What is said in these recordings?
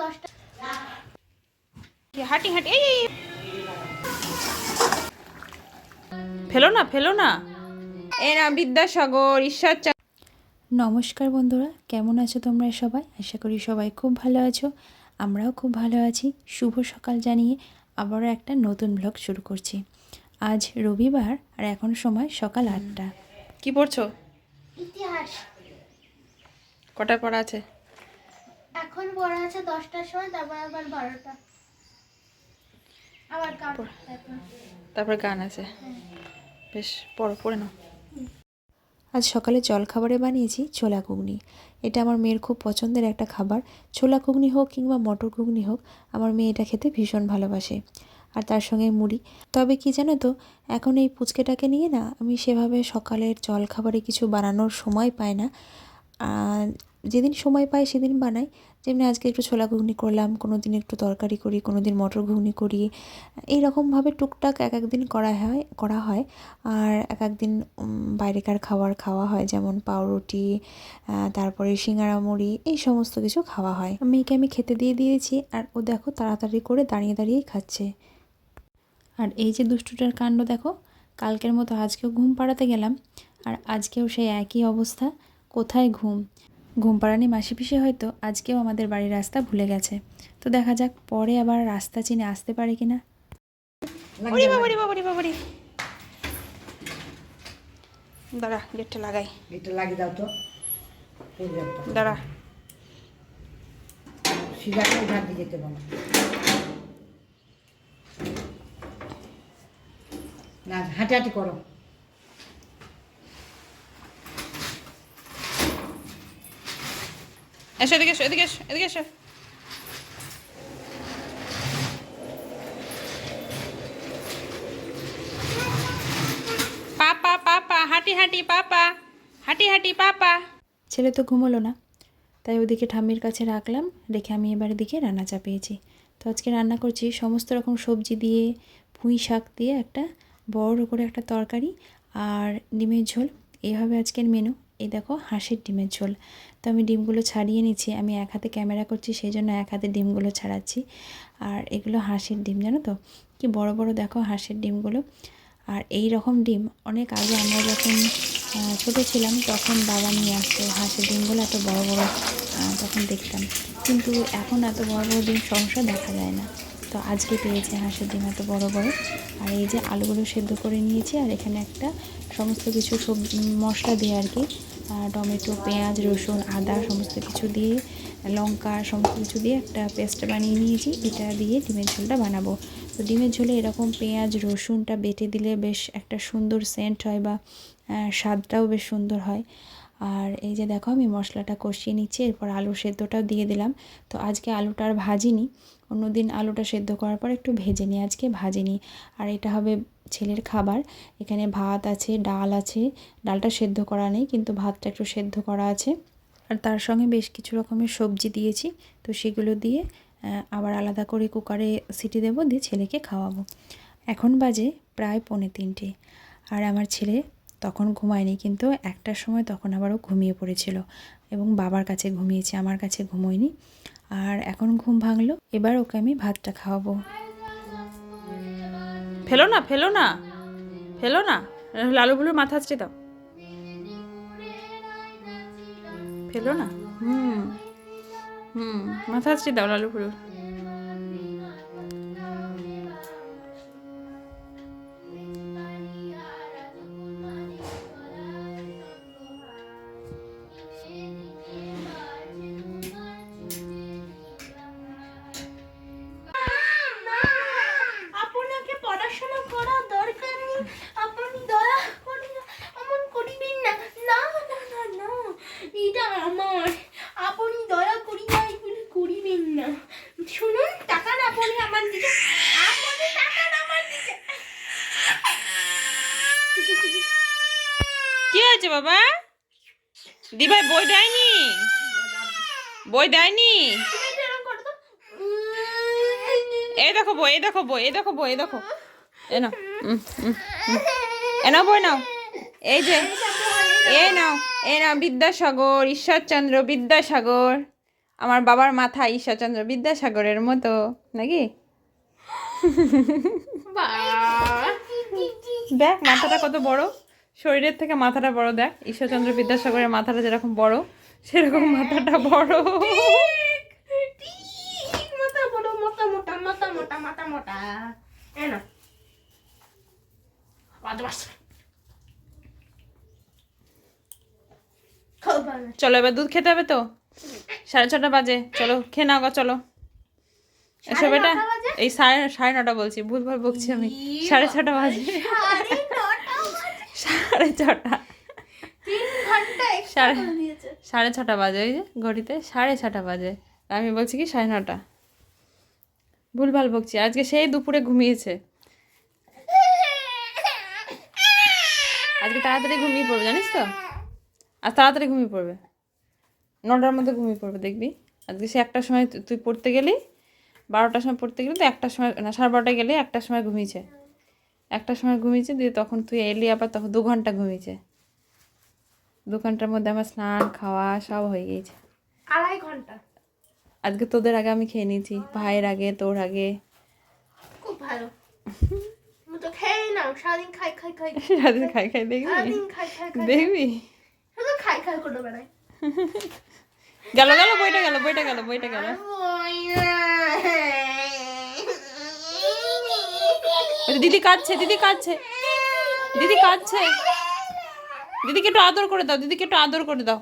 দশটা। হাঁটি হাঁটি এই। ফেলো না ফেলো না। এ না বিদ্যাসাগর ঈশ্বর নমস্কার বন্ধুরা কেমন আছো তোমরা সবাই? আশা করি সবাই খুব ভালো আছো আমরাও খুব ভালো আছি। শুভ সকাল জানিয়ে আবারও একটা নতুন ব্লগ শুরু করছি। আজ রবিবার আর এখন সময় সকাল আটটা। কি পড়ছো? ইতিহাস। কটার পড়া আছে? এখন পড়া আছে দশটার সময় তারপর আবার বারোটা। আবার কাট তারপর গান আছে। বেশ পড়ো পড়ে নাও। আজ সকালে জলখাবারে বানিয়েছি ছোলা ঘুগনি। এটা আমার মেয়ের খুব পছন্দের একটা খাবার। ছোলা ঘুগনি হোক কিংবা মটর ঘুগনি হোক আমার মেয়ে এটা খেতে ভীষণ ভালোবাসে। আর তার সঙ্গে মুড়ি। তবে কি জানো তো এখন এই পুচকেটাকে নিয়ে না আমি সেভাবে সকালের জলখাবারে কিছু বানানোর সময় পাই না। আর যেদিন সময় পাই সেদিন বানাই। যেমনি আজকে একটু ছোলা ঘুগনি করলাম কোনো দিন একটু তরকারি করি কোনো দিন মটর ঘুগনি করি। এইরকমভাবে টুকটাক এক এক দিন করা হয় করা হয়। আর এক এক দিন বাইরেকার খাবার খাওয়া হয়, যেমন পাউরুটি তারপরে সিঙ্গারা মুড়ি, এই সমস্ত কিছু খাওয়া হয়। মেয়েকে আমি খেতে দিয়ে দিয়েছি, আর ও দেখো তাড়াতাড়ি করে দাঁড়িয়ে দাঁড়িয়েই খাচ্ছে। আর এই যে দুষ্টুটার কাণ্ড দেখো, কালকের মতো আজকেও ঘুম পাড়াতে গেলাম, আর আজকেও সেই একই অবস্থা, কোথায় ঘুম? ঘুম পাড়ানি মাসি পিসে হয়তো আজকেও আমাদের বাড়ির রাস্তা ভুলে গেছে। তো দেখা যাক পরে আবার রাস্তা চিনে আসতে পারে কিনা। দাঁড়া গেটটা লাগাই। এটা লাগিয়ে দাও তো। দাঁড়া। সিধা করে দিয়ে যেতে বলো। না হাঁটি হাঁটি করো। এসো, এদিকে এসো এদিকে এসো এদিকে এসো। পাপা পাপা, হাঁটি হাঁটি, পাপা, হাঁটি হাঁটি, পাপা। ছেলে তো ঘুমোলো না, তাই ওদিকে ঠাম্মির কাছে রাখলাম, রেখে আমি এবার দিকে রান্না চাপিয়েছি। তো আজকে রান্না করছি সমস্ত রকম সবজি দিয়ে, পুঁই শাক দিয়ে একটা বড় করে একটা তরকারি আর ডিমের ঝোল। এইভাবে আজকের মেনু এই দেখো হাঁসের ডিমের ঝোল। তো আমি ডিমগুলো ছাড়িয়ে নিচ্ছি, আমি এক হাতে ক্যামেরা করছি সেই জন্য এক হাতে ডিমগুলো ছাড়াচ্ছি। আর এগুলো হাঁসের ডিম, জানো তো? কি বড় বড় দেখো হাঁসের ডিমগুলো। আর এই রকম ডিম অনেক আগে আমরা যখন ছোট ছিলাম, তখন বাবা নিয়ে আসতো হাঁসের ডিমগুলো, এত বড় বড় তখন দেখতাম। কিন্তু এখন এত বড় বড় ডিম সহসা দেখা যায় না। তো আজকে পেয়েছে হাঁসের ডিম এত বড় বড়। আর এই যে আলুগুলো সেদ্ধ করে নিয়েছি, আর এখানে একটা সমস্ত কিছু সব মশলা দিয়ে আর কি টমেটো, পেঁয়াজ, রসুন, আদা সমস্ত কিছু দিয়ে, লঙ্কা সমস্ত কিছু দিয়ে একটা পেস্ট বানিয়ে নিয়েছি, এটা দিয়ে ডিমের ঝোলটা বানাবো। তো ডিমের ঝোলে এরকম পেঁয়াজ, রসুনটা বেটে দিলে বেশ একটা সুন্দর সেন্ট হয় বা স্বাদটাও বেশ সুন্দর হয়। আর এই যে দেখো আমি মশলাটা কষিয়ে নিচ্ছি, এরপর আলু সেদ্ধটাও দিয়ে দিলাম। তো আজকে আলুটা আর ভাজিনি, অন্যদিন আলুটা সেদ্ধ করার পর একটু ভেজে নিই, আজকে ভাজিনি। আর এটা হবে ছেলের খাবার, এখানে ভাত আছে, ডাল আছে, ডালটা সেদ্ধ করা নেই, কিন্তু ভাতটা একটু সেদ্ধ করা আছে। আর তার সঙ্গে বেশ কিছু রকমের সবজি দিয়েছি, তো সেগুলো দিয়ে আবার আলাদা করে কুকারে সিটি দেবো, দিয়ে ছেলেকে খাওয়াবো। এখন বাজে প্রায় পৌনে তিনটে। আর আমার ছেলে তখন ঘুমায়নি কিন্তু একটার সময় তখন আবারও ঘুমিয়ে পড়েছিল এবং বাবার কাছে ঘুমিয়েছে আমার কাছে ঘুমোয়নি। আর এখন ঘুম ভাঙলো এবার ওকে আমি ভাতটা খাওয়াবো। ফেলো না ফেলো না ফেলো না লালুগুলোর মাথা আছড়ে দাও। ফেলো না। হুম হুম মাথা আছড়ে দাও লালুগুলোর হয়েছে বাবা? দিভাই বই দেয়নি? বই দেয়নি। এই দেখো বই এই দেখো বই এই দেখো বই এই দেখো। এ নাও। এ নাও বই নাও। এই যে এ নাও এ নাও বিদ্যাসাগর ঈশ্বরচন্দ্র বিদ্যাসাগর। আমার বাবার মাথা ঈশ্বরচন্দ্র বিদ্যাসাগরের মতো নাকি? দেখ মাথাটা কত বড়। শরীরের থেকে মাথাটা বড় দেখ। ঈশ্বরচন্দ্র বিদ্যাসাগরের মাথাটা যেরকম বড় সেরকম মাথাটা বড়। চলো এবার দুধ খেতে হবে তো? সাড়ে ছটা বাজে। চলো খেয়ে নাও গো, চলো। এসো বেটা এই সাড়ে সাড়ে নটা বলছি ভুলভাল বকছি আমি। সাড়ে ছটা বাজে। সাড়ে নটা বাজে। সাড়ে ছটা। সাড়ে- সাড়ে ছটা বাজে ওই যে ঘড়িতে সাড়ে ছটা বাজে। আমি বলছি কি সাড়ে নটা। ভুলভাল বকছি আজকে সেই দুপুরে ঘুমিয়েছে। আজকে তাড়াতাড়ি ঘুমিয়ে পড়বে জানিস তো? আজ তাড়াতাড়ি ঘুমিয়ে পড়বে। নটার মধ্যে ঘুমিয়ে পড়বে দেখবি। আজকে সে একটার সময় তুই পড়তে গেলি বারোটার সময় পড়তে গেলি তো একটার সময় না সাড়ে বারোটায় গেলে একটার সময় ঘুমিয়েছে। একটার সময় ঘুমিয়েছে দিয়ে তখন তুই এলি আবার তখন দু ঘণ্টা ঘুমিয়েছে। দু ঘণ্টার মধ্যে আমার স্নান খাওয়া সব হয়ে গিয়েছে। আড়াই ঘণ্টা। আজকে তোদের আগে আমি খেয়ে নিয়েছি ভাইয়ের আগে তোর আগে। খুব ভালো। তো খেয়ে নাও সারাদিন খাই খাই খাই। সারাদিন খাই খাই দেখবি? সারাদিন খাই খাই খাই দেখবি? খাই খাই করে বেড়াই গেল গেল বইটা গেল বইটা গেল বইটা গেল ওই যে দিদি কাঁদছে দিদি কাঁদছে। দিদি কাঁদছে। দিদিকে একটু আদর করে দাও, দিদিকে একটু আদর করে দাও।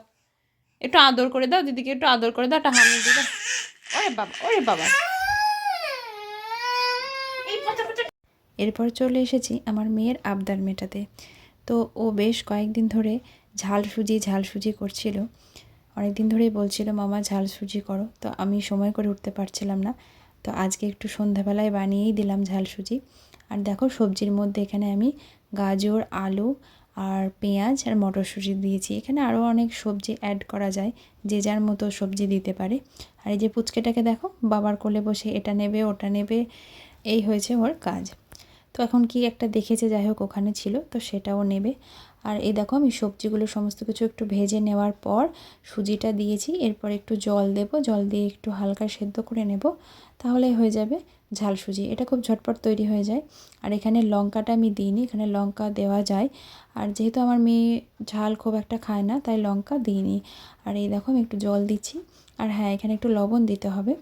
একটু আদর করে দাও, দিদিকে একটু আদর করে দাও, একটা হামি দিয়ে দাও। ওরে বাবা ওরে বাবা। এরপর চলে এসেছি আমার মেয়ের আবদার মেটাতে। তো ও বেশ কয়েকদিন ধরে ঝাল সুজি ঝাল সুজি করছিল। অনেক দিন ধরেই বলছিল, মামা, ঝাল সুজি করো। তো আমি সময় করে উঠতে পারছিলাম না। তো আজকে একটু সন্ধ্যাবেলায় বানিয়েই দিলাম ঝাল সুজি। আর দেখো সবজির মধ্যে এখানে আমি গাজর, আলু আর পেঁয়াজ আর মটরশুঁটি দিয়েছি। এখানে আরও অনেক সবজি অ্যাড করা যায়, যে যার মতো সবজি দিতে পারে। আর এই যে পুচকেটাকে দেখো, বাবার কোলে বসে এটা নেবে, ওটা নেবে, এই হয়েছে ওর কাজ। তো এখন কি একটা দেখেছে, যাই হোক ওখানে ছিল, তো সেটাও নেবে। আর এই দেখো আমি সবজিগুলো সমস্ত কিছু একটু ভেজে নেওয়ার পর সুজিটা দিয়েছি, এরপর একটু জল দেব, জল দিয়ে একটু হালকা সেদ্ধ করে নেব তাহলে হয়ে যাবে। ঝাল সুজি এটা খুব ঝটপট তৈরি হয়ে যায়। আর এখানে লঙ্কাটা আমি দিইনি, এখানে লঙ্কা দেওয়া যায়। আর যেহেতু আমার মেয়ে ঝাল খুব একটা খায় না, তাই লঙ্কা দিইনি। আর এই দেখো আমি একটু জল দিচ্ছি। আর হ্যাঁ এখানে একটু লবণ দিতে হবে।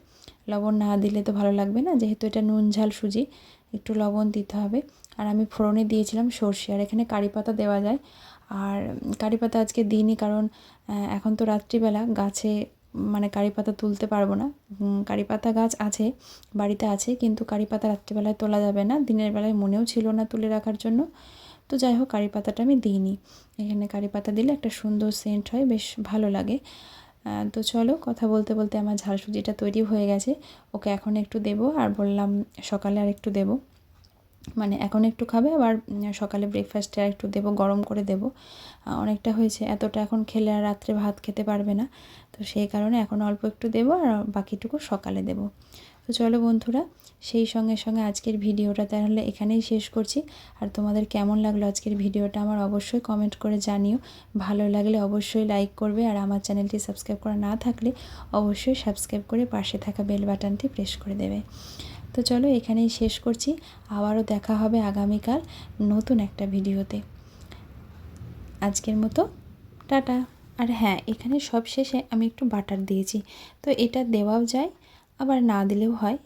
লবণ না দিলে তো ভালো লাগবে না, যেহেতু এটা নুন ঝাল সুজি একটু লবণ দিতে হবে। আর আমি ফোড়নে দিয়েছিলাম সর্ষে, আর এখানে কারি পাতা দেওয়া যায়। আর কারি পাতা আজকে দিইনি কারণ এখন তো রাত্রিবেলা, গাছে মানে কারি পাতা তুলতে পারব না। কারি পাতা গাছ আছে, বাড়িতে আছে, কিন্তু কারি পাতা রাত্রিবেলায় তোলা যাবে না। দিনের বেলায় মনেও ছিল না তুলে রাখার জন্য। তো যাই হোক, কারি পাতাটা আমি দিইনি। এখানে কারি পাতা দিলে একটা সুন্দর সেন্ট হয়, বেশ ভালো লাগে। তো চলো, কথা বলতে বলতে আমার ঝাল সুজিটা তৈরি হয়ে গেছে। ওকে এখন একটু দেবো, আর বললাম সকালে আর একটু দেবো। মানে এখন একটু খাবে, আবার সকালে ব্রেকফাস্টে আর একটু দেবো, গরম করে দেবো। অনেকটা হয়েছে, এতটা এখন খেলে আর রাত্রে ভাত খেতে পারবে না। তো সেই কারণে এখন অল্প একটু দেবো, আর বাকিটুকু সকালে দেবো। তো চলো বন্ধুরা, সেই সঙ্গে সঙ্গে আজকের ভিডিওটা তাহলে এখানেই শেষ করছি। আর তোমাদের কেমন লাগল আজকের ভিডিওটা আমার অবশ্যই কমেন্ট করে জানিও। ভালো লাগলে অবশ্যই লাইক করবে, আর আমার চ্যানেলটি সাবস্ক্রাইব করা না থাকলে অবশ্যই সাবস্ক্রাইব করে পাশে থাকা বেল বাটনটি প্রেস করে দেবে। তো চলো এখানেই শেষ করছি। আবারও দেখা হবে আগামীকাল নতুন একটা ভিডিওতে। আজকের মতো টাটা। আর হ্যাঁ এখানে সব শেষে আমি একটু বাটার দিয়েছি। তো এটা দেওয়াও যায়, আবার না দিলেও হয়।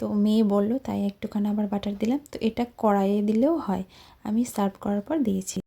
তো মেয়ে বলল, তাই একটুখানি আবার বাটার দিলাম। তো এটা কড়াইয়ে দিলেও হয়। আমি সার্ভ করার পর দিয়েছি।